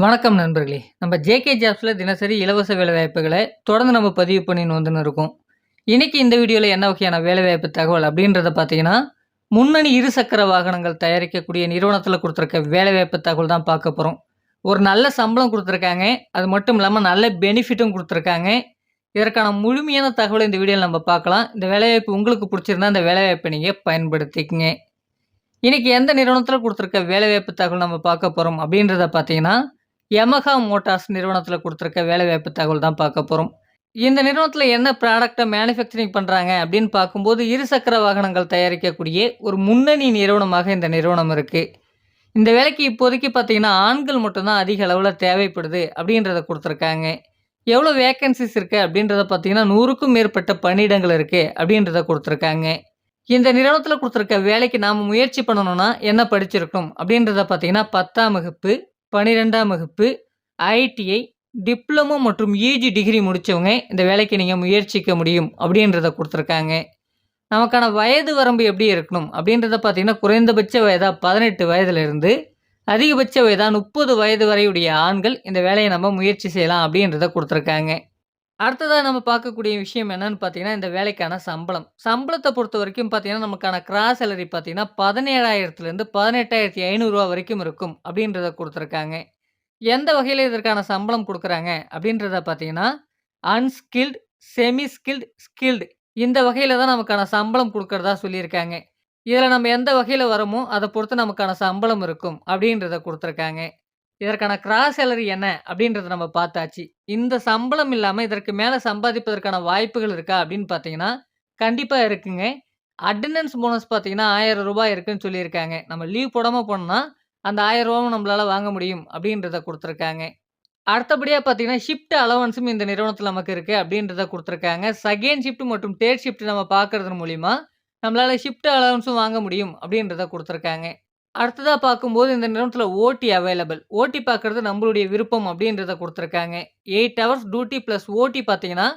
வணக்கம் நண்பர்களே. நம்ம ஜேகே ஜாப்ஸில் தினசரி இலவச வேலைவாய்ப்புகளை தொடர்ந்து நம்ம பதிவு பண்ணின்னு வந்துன்னு இருக்கோம். இன்றைக்கி இந்த வீடியோவில் என்ன வகையான வேலைவாய்ப்பு தகவல் அப்படின்றத பார்த்தீங்கன்னா முன்னணி இருசக்கர வாகனங்கள் தயாரிக்கக்கூடிய நிறுவனத்தில் கொடுத்துருக்க வேலைவாய்ப்பு தகவல் தான் பார்க்க போகிறோம் ஒரு நல்ல சம்பளம் கொடுத்துருக்காங்க. அது மட்டும் இல்லாமல் நல்ல பெனிஃபிட்டும் கொடுத்துருக்காங்க. இதற்கான முழுமையான தகவலை இந்த வீடியோவில் நம்ம பார்க்கலாம். இந்த வேலைவாய்ப்பு உங்களுக்கு பிடிச்சிருந்தா இந்த வேலைவாய்ப்பை நீங்கள் பயன்படுத்திக்கங்க. இன்றைக்கி எந்த நிறுவனத்தில் கொடுத்துருக்க வேலைவாய்ப்பு தகவல் நம்ம பார்க்க போகிறோம் அப்படின்றத பார்த்தீங்கன்னா யமஹா மோட்டார்ஸ் நிறுவனத்தில் கொடுத்துருக்க வேலைவாய்ப்பு தகவல் தான் பார்க்க போகிறோம் இந்த நிறுவனத்தில் என்ன ப்ராடக்டை மேனுஃபேக்சரிங் பண்ணுறாங்க அப்படின்னு பார்க்கும்போது இருசக்கர வாகனங்கள் தயாரிக்கக்கூடிய ஒரு முன்னணி நிறுவனமாக இந்த நிறுவனம் இருக்குது இந்த வேலைக்கு இப்போதைக்கு பார்த்தீங்கன்னா ஆண்கள் மட்டும்தான் அதிக அளவில் தேவைப்படுது அப்படின்றத கொடுத்துருக்காங்க. எவ்வளோ வேக்கன்சிஸ் இருக்குது அப்படின்றத பார்த்தீங்கன்னா நூறுக்கும் மேற்பட்ட பணியிடங்கள் இருக்குது அப்படின்றத கொடுத்துருக்காங்க. இந்த நிறுவனத்தில் கொடுத்துருக்க வேலைக்கு நாம் முயற்சி பண்ணணும்னா என்ன படிச்சிருக்கணும் அப்படின்றத பார்த்தீங்கன்னா பத்தாம் வகுப்பு பன்னிரெண்டாம் வகுப்பு ஐடிஐ டிப்ளமோ மற்றும் யூஜி டிகிரி முடித்தவங்க இந்த வேலைக்கு நீங்கள் முயற்சிக்க முடியும் அப்படின்றத கொடுத்துருக்காங்க. நமக்கான வயது வரம்பு எப்படி இருக்கணும் அப்படின்றத பார்த்தீங்கன்னா குறைந்தபட்ச வயதாக பதினெட்டு வயதுலேருந்து அதிகபட்ச வயதாக முப்பது வயது வரையுடைய ஆண்கள் இந்த வேலையை நம்ம முயற்சி செய்யலாம் அப்படின்றத கொடுத்துருக்காங்க. அடுத்ததாக நம்ம பார்க்கக்கூடிய விஷயம் என்னன்னு பார்த்தீங்கன்னா இந்த வேலைக்கான சம்பளம். சம்பளத்தை பொறுத்த வரைக்கும் பார்த்தீங்கன்னா நமக்கான கிராஸ் சேலரி பார்த்தீங்கன்னா பதினேழாயிரத்துலேருந்து பதினெட்டாயிரத்தி ஐநூறுரூவா வரைக்கும் இருக்கும் அப்படின்றத கொடுத்துருக்காங்க. எந்த வகையில் இதற்கான சம்பளம் கொடுக்குறாங்க அப்படின்றத பார்த்தீங்கன்னா அன்ஸ்கில்டு செமி ஸ்கில்டு ஸ்கில்டு இந்த வகையில் தான் நமக்கான சம்பளம் கொடுக்கறதா சொல்லியிருக்காங்க. இதில் நம்ம எந்த வகையில் வரமோ அதை பொறுத்து நமக்கான சம்பளம் இருக்கும் அப்படின்றத கொடுத்துருக்காங்க. இதற்கான கிராஸ் சேலரி என்ன அப்படின்றத நம்ம பார்த்தாச்சு. இந்த சம்பளம் இல்லாமல் இதற்கு மேலே சம்பாதிப்பதற்கான வாய்ப்புகள் இருக்கா அப்படின்னு பார்த்தீங்கன்னா கண்டிப்பாக இருக்குங்க. அட்டண்டன்ஸ் போனஸ் பார்த்தீங்கன்னா ஆயிரம் ரூபாய் இருக்குன்னு சொல்லியிருக்காங்க. நம்ம லீவ் போடாமல் போனோம்னா அந்த ஆயிரம் ரூபாவும் நம்மளால் வாங்க முடியும் அப்படின்றத கொடுத்துருக்காங்க. அடுத்தபடியாக பார்த்தீங்கன்னா ஷிஃப்ட் அலவன்ஸும் இந்த நிறுவனத்தில் நமக்கு இருக்குது அப்படின்றத கொடுத்துருக்காங்க. செகண்ட் ஷிஃப்ட் மற்றும் தேர்ட் ஷிஃப்ட் நம்ம பார்க்குறது மூலிமா நம்மளால் ஷிஃப்ட் அலவன்ஸும் வாங்க முடியும் அப்படின்றத கொடுத்துருக்காங்க. அடுத்ததாக பார்க்கும்போது இந்த நிறுவனத்தில் ஓடி அவைலபிள் ஓடி பார்க்குறது நம்மளுடைய விருப்பம் அப்படின்றத கொடுத்துருக்காங்க. எயிட் ஹவர்ஸ் டியூட்டி ப்ளஸ் ஓடி பார்த்தீங்கன்னா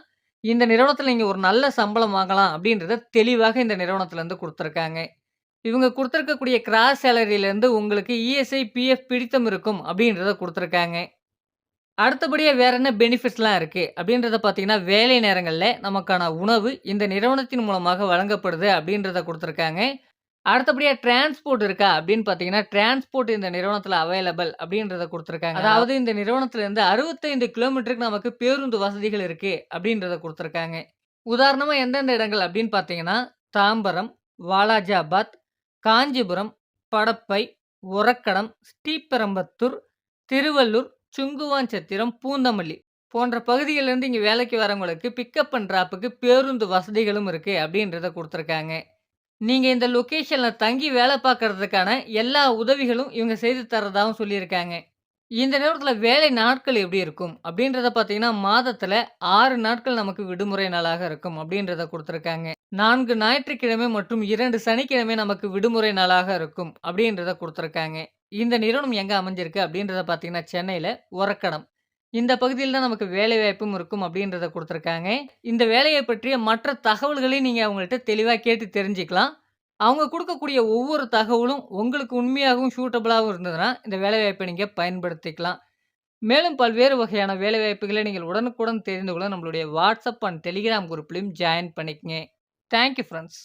இந்த நிறுவனத்தில் நீங்கள் ஒரு நல்ல சம்பளம் வாங்கலாம் அப்படின்றத தெளிவாக இந்த நிறுவனத்துலேருந்து கொடுத்துருக்காங்க. இவங்க கொடுத்துருக்கக்கூடிய கிராஸ் சேலரியிலேருந்து உங்களுக்கு இஎஸ்ஐ பிஎஃப் பிடித்தம் இருக்கும் அப்படின்றத கொடுத்துருக்காங்க. அடுத்தபடியாக வேற என்ன பெனிஃபிட்ஸ்லாம் இருக்குது அப்படின்றத பார்த்தீங்கன்னா வேலை நேரங்களில் நமக்கான உணவு இந்த நிறுவனத்தின் மூலமாக வழங்கப்படுது அப்படின்றத கொடுத்துருக்காங்க. அடுத்தபடியாக டிரான்ஸ்போர்ட் இருக்கா? அப்படின்னு பார்த்தீங்கன்னா டிரான்ஸ்போர்ட் இந்த நிறுவனத்தில் அவைலபிள் அப்படின்றத கொடுத்துருக்காங்க. அதாவது இந்த நிறுவனத்துலேருந்து அறுபத்தைந்து கிலோமீட்டருக்கு நமக்கு பேருந்து வசதிகள் இருக்குது அப்படின்றத கொடுத்துருக்காங்க. உதாரணமாக எந்தெந்த இடங்கள் அப்படின்னு பார்த்தீங்கன்னா தாம்பரம் வாலாஜாபாத் காஞ்சிபுரம் படப்பை உரக்கடம் ஸ்ரீபெரம்பத்தூர் திருவள்ளூர் சுங்குவாஞ்சத்திரம் பூந்தமல்லி போன்ற பகுதிகளிலிருந்து இங்கே வேலைக்கு வரவங்களுக்கு பிக்கப் அண்ட் ட்ராப்புக்கு பேருந்து வசதிகளும் இருக்குது அப்படின்றத கொடுத்துருக்காங்க. நீங்கள் இந்த லொக்கேஷனில் தங்கி வேலை பார்க்கறதுக்கான எல்லா உதவிகளும் இவங்க செய்து தரதாகவும் சொல்லியிருக்காங்க. இந்த நேரத்தில் வேலை நாட்கள் எப்படி இருக்கும்? அப்படின்றத பார்த்தீங்கன்னா மாதத்தில் ஆறு நாட்கள் நமக்கு விடுமுறை நாளாக இருக்கும் அப்படின்றத கொடுத்துருக்காங்க. நான்கு ஞாயிற்றுக்கிழமை மற்றும் இரண்டு சனிக்கிழமை நமக்கு விடுமுறை நாளாக இருக்கும் அப்படின்றத கொடுத்துருக்காங்க. இந்த நிறுவனம் எங்கே அமைஞ்சிருக்கு அப்படின்றத பார்த்தீங்கன்னா சென்னையில் உரக்கடம். இந்த பகுதியில் தான் நமக்கு வேலை வாய்ப்பும் இருக்கும் அப்படின்றத கொடுத்துருக்காங்க. இந்த வேலையை பற்றிய மற்ற தகவல்களையும் நீங்கள் அவங்கள்ட்ட தெளிவாக கேட்டு தெரிஞ்சுக்கலாம். அவங்க கொடுக்கக்கூடிய ஒவ்வொரு தகவலும் உங்களுக்கு உண்மையாகவும் சூட்டபிளாகவும் இருந்ததுன்னா இந்த வேலைவாய்ப்பை நீங்கள் பயன்படுத்திக்கலாம். மேலும் பல்வேறு வகையான வேலைவாய்ப்புகளை நீங்கள் உடனுக்குடன் தெரிந்து கொள்ள நம்மளுடைய வாட்ஸ்அப் அண்ட் டெலிகிராம் குரூப்லையும் ஜாயின் பண்ணிக்கங்க. Thank you friends